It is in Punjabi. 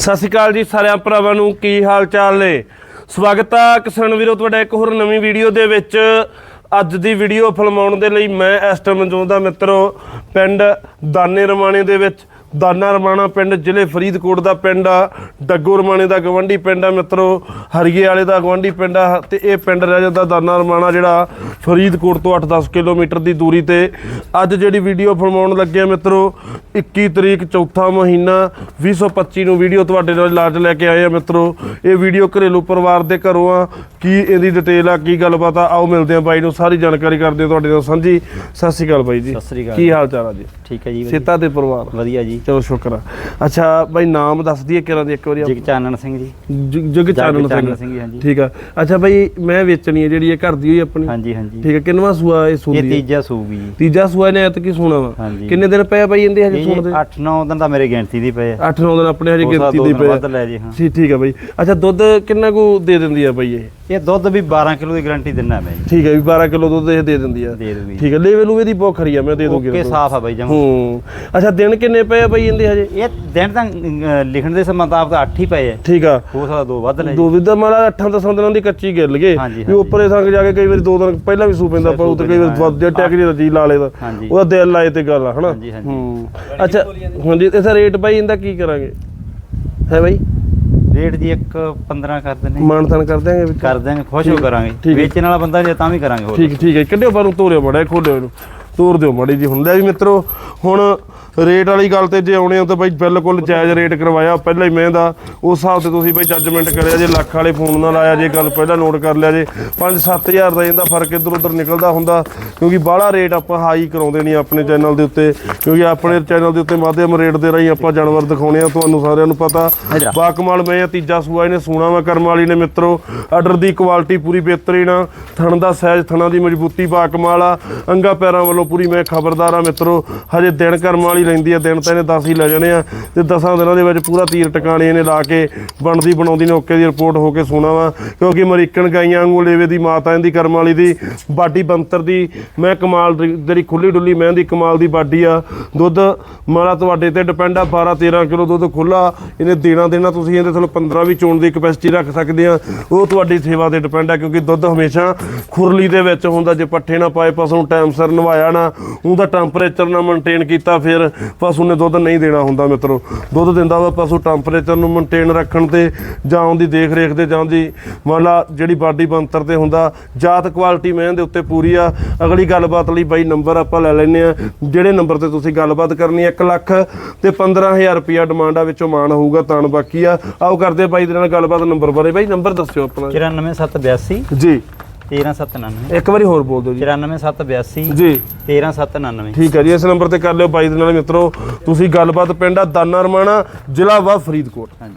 ਸਤਿ ਸ਼੍ਰੀ ਅਕਾਲ ਜੀ ਸਾਰਿਆਂ ਭਰਾਵਾਂ ਨੂੰ, ਕੀ ਹਾਲ ਚਾਲ ਨੇ? ਸਵਾਗਤ ਆ ਕਿਸਾਨ ਵੀਰੋ ਤੁਹਾਡਾ ਇੱਕ ਹੋਰ ਨਵੀਂ ਵੀਡੀਓ ਦੇ ਵਿੱਚ। ਅੱਜ ਦੀ ਵੀਡੀਓ ਫਿਲਮਾਉਣ ਦੇ ਲਈ ਮੈਂ ਇਸ ਟਾਈਮ ਮੌਜੂਦ ਦਾ ਮਿੱਤਰੋ ਪਿੰਡ ਦਾਨੇ ਰਮਾਣੇ ਦੇ ਵਿੱਚ। ਦਾਨਾ ਰਮਾਣਾ ਪਿੰਡ ਜ਼ਿਲ੍ਹੇ ਫਰੀਦਕੋਟ ਦਾ ਪਿੰਡ ਆ ਡੱਗੋ ਰਮਾਣੇ ਦਾ ਗਵੰਡੀ ਪਿੰਡ ਆ ਮਿੱਤਰੋ ਹਰੀਏ ਵਾਲੇ ਦਾ ਗਵੰਡੀ ਪਿੰਡ ਆ ਤੇ ਇਹ ਪਿੰਡ ਰਹਿ ਜਾਂਦਾ ਦਾਨਾ ਰਮਾਣਾ ਜਿਹੜਾ ਫਰੀਦਕੋਟ ਤੋਂ 8-10 ਕਿਲੋਮੀਟਰ ਦੀ ਦੂਰੀ ਤੇ। ਅੱਜ ਜਿਹੜੀ ਵੀਡੀਓ ਫਿਲਮਾਉਣ ਲੱਗੇ ਆ ਮਿੱਤਰੋ 21 ਤਰੀਕ ਚੌਥਾ ਮਹੀਨਾ 2025 ਨੂੰ ਵੀਡੀਓ ਤੁਹਾਡੇ ਨਾਲ ਲਾਜ ਲੈ ਕੇ ਆਏ ਆ ਮਿੱਤਰੋ। ਇਹ ਵੀਡੀਓ ਘਰੇਲੂ ਪਰਿਵਾਰ ਦੇ ਘਰੋਂ ਆ। ਕੀ ਇਹਦੀ ਡਿਟੇਲ ਆ ਕੀ ਗੱਲਬਾਤ ਆ ਆਓ ਮਿਲਦੇ ਆ ਬਾਈ ਨੂੰ। ਸਾਰੀ ਜਾਣਕਾਰੀ ਕਰਦੇ ਆ ਤੁਹਾਡੇ ਨਾਲ ਸਾਂਝੀ। ਸਤਿ ਸ਼੍ਰੀ ਅਕਾਲ ਬਾਈ ਜੀ। ਸਤਿ ਸ੍ਰੀ ਅਕਾਲ ਕੀ ਹਾਲ ਚਾਲ ਆ ਜੀ? ਠੀਕ ਹੈ ਜੀ। ਸੇਤਾ ਦੇ ਪਰਿਵਾਰ? ਵਧੀਆ ਜੀ। ਚਲੋ ਸ਼ੁਕਰ ਆ। ਅੱਛਾ ਬਾਈ ਨਾਮ ਦੱਸ ਦਈਏ ਕਿਹਨਾਂ ਦੀ ਇੱਕ ਵਾਰੀ ਜਗ ਚਾਨਣ ਸਿੰਘ ਜੀ। ਜਗ ਜਗ ਚਾਨਣ ਚਾਨਣ ਸਿੰਘ। ਸਿੰਘ ਜੀ, ਹਾਂਜੀ। ਠੀਕ ਆ। ਅੱਛਾ ਬਾਈ ਮੈਂ ਵੇਚਣੀ ਹੈ ਜਿਹੜੀ ਇਹ ਘਰ ਦੀ ਹੋਈ ਆਪਣੀ। ਹਾਂਜੀ ਹਾਂਜੀ। ਠੀਕ ਹੈ ਕਿੰਨਵਾ ਸੂਆ ਇਹ ਇਹ ਸੂਦੀ ਹੈ? ਤੀਜਾ ਸੂਗੀ ਜੀ ਤੀਜਾ ਸੂਆ ਨੇ ਐਤ ਕੀ ਸੋਣਾ ਵਾ। ਹਾਂਜੀ। ਕਿੰਨੇ ਦਿਨ ਪਏ ਆ ਬਾਈ ਇਹਦੇ ਹਜੇ ਇਹ ਸੂਣ ਦੇ? 8-9 ਦਿਨ ਤਾਂ ਮੇਰੇ ਗਿਣਤੀ ਦੀ ਪਏ ਆ। 8-9 ਦਿਨ ਆਪਣੇ ਹਜੇ ਉਹ ਸਾਲ ਗਿਣਤੀ ਦੋ ਦੀ ਦਿਨ ਪਏ ਵੱਧ ਆ। ਲੈ ਜੀ ਹਾਂ। ਠੀਕ ਠੀਕ ਆ ਬਾਈ। ਅੱਛਾ ਦੁੱਧ ਕਿੰਨਾ ਕੁ ਦੇ ਦਿੰਦੀ ਆ ਬਾਈ ਇਹ? ਇਹ ਦੁੱਧ ਵੀ 12 ਕਿਲੋ ਦੀ ਗਾਰੰਟੀ ਦਿੰਨਾ ਮੈਂ ਜੀ। ਠੀਕ ਹੈ ਵੀ 12 ਕਿਲੋ ਦੁੱਧ ਇਹ ਦੇ ਦਿੰਦੀ ਆ। ਦੇ ਦੂਗੀ ਠੀਕ ਹੈ ਲੇਵਲ ਨੂੰ ਇਹਦੀ ਬਹੁਤ ਖਰੀ ਆ ਮੈਂ ਦੇ ਦੂੰਗੀ ਓਕੇ ਸਾਫ਼ ਆ ਬਾਈ ਜਮ। ਹੂੰ। ਅੱਛਾ ਦਿਨ ਕਿੰਨੇ ਪਏ ਆ ਬਾਈ ਇਹਦੇ ਹਜੇ? ਇਹ ਦਿਨ ਤਾਂ ਲਿਖਣ ਦੇ ਸਮਾਂ ਤਾਂ 8 ਹੀ ਪਏ ਆ। ਠੀਕ ਆ। ਹੋ ਸਕਦਾ ਦੋ ਵੱਧ ਲੈ ਦੋ ਵਿਦਾ ਮਾਲਾ 8-10 ਦਿਨਾਂ ਦੀ ਕੱਚੀ ਗਏ। ਹਾਂਜੀ, ਵੀ। ਉੱਪਰੇ ਸੰਗ ਜਾ ਕੇ ਕਈ ਵਾਰੀ ਦੋ ਦਿਨ ਪਹਿਲਾਂ ਵੀ ਸੂ ਪੈਂਦਾ ਪਰ ਉਤੇ ਕਈ ਵਾਰੀ ਜੇ ਟੈਕ ਜੀ ਜੀ ਲਾ ਲੇਦਾ। ਉਹਦਾ ਦਿਲ ਲਾਏ ਤੇ ਗੱਲ ਆ ਹਨਾ। ਹੂੰ। ਅੱਛਾ ਹਾਂਜੀ ਇਹਦਾ ਰੇਟ ਬਾਈ ਇਹਦਾ ਕੀ ਕਰਾਂਗੇ? ਹੈ ਬਾਈ? ਰੇਟ ਜੀ ਇੱਕ 15 ਕਰ ਦਿੰਨੇ ਮਾਨਤਨ ਕਰ ਦਿਆਂਗੇ ਵਿੱਚ ਕਰ ਦਿਆਂਗੇ ਖੁਸ਼ ਹੋ ਕਰਾਂਗੇ। ਵੇਚਣ ਵਾਲਾ ਬੰਦਾ ਜੇ ਤਾਂ ਵੀ ਕਰਾਂਗੇ ਹੋਰ। ਠੀਕ ਠੀਕ ਹੈ। ਕੱਢਿਓ ਬਾਹਰੋਂ ਤੋਰਿਓ ਮੜਾ ਖੋਲਿਓ ਇਹਨੂੰ ਤੋਰ ਦਿਓ ਮੜੀ ਜੀ ਹੁੰਦਾ ਜੀ ਮਿੱਤਰੋ ਹੁਣ ਰੇਟ ਵਾਲੀ ਗੱਲ ਤੇ ਜੇ ਆਉਣੇ ਹੋ ਤਾਂ ਬਾਈ ਬਿਲਕੁਲ ਜਾਇਜ਼ ਰੇਟ ਕਰਵਾਇਆ। ਪਹਿਲਾਂ ਹੀ ਮੈਂ ਦਾ ਉਸ ਹਿਸਾਬ ਤੇ ਤੁਸੀਂ ਬਾਈ ਜੱਜਮੈਂਟ ਕਰਿਆ ਜੇ ਲੱਖ ਵਾਲੇ ਫੋਨ ਨਾਲ ਆਇਆ ਜੇ ਗੱਲ ਪਹਿਲਾਂ ਨੋਟ ਕਰ ਲਿਆ ਜੇ। 5-7000 ਦਾ ਇਹਦਾ ਫ਼ਰਕ ਇੱਧਰ ਉੱਧਰ ਨਿਕਲਦਾ ਹੁੰਦਾ ਕਿਉਂਕਿ ਬਾਹਲਾ ਰੇਟ ਆਪਾਂ ਹਾਈ ਕਰਾਉਂਦੇ ਨਹੀਂ ਆਪਣੇ ਚੈਨਲ ਦੇ ਉੱਤੇ। ਕਿਉਂਕਿ ਆਪਣੇ ਚੈਨਲ ਦੇ ਉੱਤੇ ਮਾਧਿਅਮ ਰੇਟ ਦੇ ਰਾਹੀਂ ਆਪਾਂ ਜਾਨਵਰ ਦਿਖਾਉਣੇ ਆ ਤੁਹਾਨੂੰ ਸਾਰਿਆਂ ਨੂੰ ਪਤਾ। ਬਾਕਮਾਲ ਮੈਂ ਆ ਤੀਜਾ ਸੂਆ ਇਹਨੇ ਸੂਣਾ ਵਾ ਕਰਮ ਵਾਲੀ ਨੇ ਮਿੱਤਰੋ। ਆਰਡਰ ਦੀ ਕੁਆਲਿਟੀ ਪੂਰੀ ਬਿਹਤਰੀਨ ਥਣ ਦਾ ਸਾਈਜ਼ ਥਣਾਂ ਦੀ ਮਜ਼ਬੂਤੀ ਬਾਕਮਾਲ ਆ। ਅੰਗਾ ਪੈਰਾਂ ਵੱਲੋਂ ਪੂਰੀ ਮੈਂ ਖਬਰਦਾਰ ਆ ਮਿੱਤਰੋ, ਹਜੇ ਦਿਨ ਕਰਮ ਵਾਲੀ ਲੈਂਦੀ ਆ, ਦਿਨ ਤਾਂ ਇਹਨੇ 10 ਹੀ ਲੈ ਜਾਣੇ ਆ। ਤੇ 10 ਦਿਨਾਂ ਦੇ ਵਿੱਚ ਪੂਰਾ ਤੀਰ ਟਿਕਾਣੇ ਇਹਨੇ ਲਾ ਕੇ ਬਣਦੀ, ਬਣਾਉਂਦੀ ਨੇ, ਓਕੇ ਦੀ ਰਿਪੋਰਟ ਹੋ ਕੇ ਸੋਣਾ ਵਾ। ਕਿਉਂਕਿ ਅਮਰੀਕਨ ਗਾਈਆਂ ਵਾਂਗੂ ਲੇਵੇ ਦੀ ਮਾਤਾ ਇਹਦੀ ਕਰਮ ਵਾਲੀ ਦੀ, ਬਾਡੀ ਬੰਤਰ ਦੀ। ਮੈਂ ਕਮਾਲ ਦੀ, ਜਿਹੜੀ ਖੁੱਲੀ ਡੁੱਲੀ ਮੈਂ ਦੀ ਕਮਾਲ ਦੀ ਬਾਡੀ ਆ। ਦੁੱਧ ਮਾਲਾ ਤੁਹਾਡੇ ਤੇ ਡਿਪੈਂਡ ਆ 12 13 ਕਿਲੋ ਦੁੱਧ ਖੁੱਲਾ ਇਹਨੇ ਦੇਣਾ ਦੇਣਾ ਤੁਸੀਂ ਇਹਦੇ ਥੱਲੇ 15 ਵੀ ਚੋਣ ਦੀ ਕਪੈਸਿਟੀ ਰੱਖ ਸਕਦੇ ਆ। ਉਹ ਤੁਹਾਡੀ ਸੇਵਾ ਤੇ ਡਿਪੈਂਡ ਆ, ਕਿਉਂਕਿ ਦੁੱਧ ਹਮੇਸ਼ਾ ਖੁਰਲੀ ਦੇ ਵਿੱਚ ਹੁੰਦਾ, ਜੇ ਪੱਠੇ ਨਾ ਪਾਏ, ਪਸ਼ੂ ਨੂੰ ਟਾਈਮ ਸਿਰ ਨਵਾਇਆ ਨਾ ਉਹਦਾ ਟੈਂਪਰੇਚਰ ਨਾ ਮੇਨਟੇਨ ਕੀਤਾ ਫਿਰ ਪਸ਼ੂ ਨੇ ਦੁੱਧ ਨਹੀਂ ਦੇਣਾ ਹੁੰਦਾ ਮਿੱਤਰੋ। ਦੁੱਧ ਦਿੰਦਾ ਵਾ ਪਸ਼ੂ ਟੈਂਪਰੇਚਰ ਨੂੰ ਮੇਨਟੇਨ ਰੱਖਣ ਤੇ ਜਾਂ ਉਹਦੀ ਦੇਖ ਰੇਖ ਤੇ ਜਾਂ ਉਹਦੀ ਮੰਨ ਲਾ ਜਿਹੜੀ ਬਾਡੀ ਬੰਤਰ ਤੇ ਹੁੰਦਾ ਜਾਤ ਕੁਆਲਿਟੀ ਮੈਂ ਦੇ ਉੱਤੇ ਪੂਰੀ ਆ। ਅਗਲੀ ਗੱਲਬਾਤ ਲਈ ਬਾਈ ਨੰਬਰ ਆਪਾਂ ਲੈ ਲੈਨੇ ਆ ਜਿਹੜੇ ਨੰਬਰ ਤੇ ਤੁਸੀਂ ਗੱਲਬਾਤ ਕਰਨੀ 1 ਲੱਖ ਤੇ 15000 ਰੁਪਿਆ ਡਿਮਾਂਡ ਆ ਵਿੱਚੋਂ ਮਾਨ ਹੋਊਗਾ ਤਾਂ ਬਾਕੀ ਆ। ਆਓ ਕਰਦੇ ਬਾਈ ਦੇ ਨਾਲ ਗੱਲਬਾਤ ਨੰਬਰ ਬਾਰੇ। ਬਾਈ ਨੰਬਰ ਦੱਸਿਓ ਆਪਣਾ। 94782 ਜੀ। 13799 ਇੱਕ ਵਾਰੀ ਹੋਰ ਬੋਲ ਦਿਓ ਜੀ। 94782 ਜੀ। 13799 ਠੀਕ ਹੈ ਜੀ ਇਸ ਨੰਬਰ ਤੇ ਕਰ ਲਿਓ ਬਾਈ ਦੇ ਨਾਲ ਮਿੱਤਰੋ। ਤੁਸੀਂ ਗੱਲਬਾਤ ਪਿੰਡ ਆ ਦਾਨਾ ਰਮਾਣਾ ਜ਼ਿਲ੍ਹਾ ਵਾ ਫਰੀਦਕੋਟ। ਹਾਂਜੀ।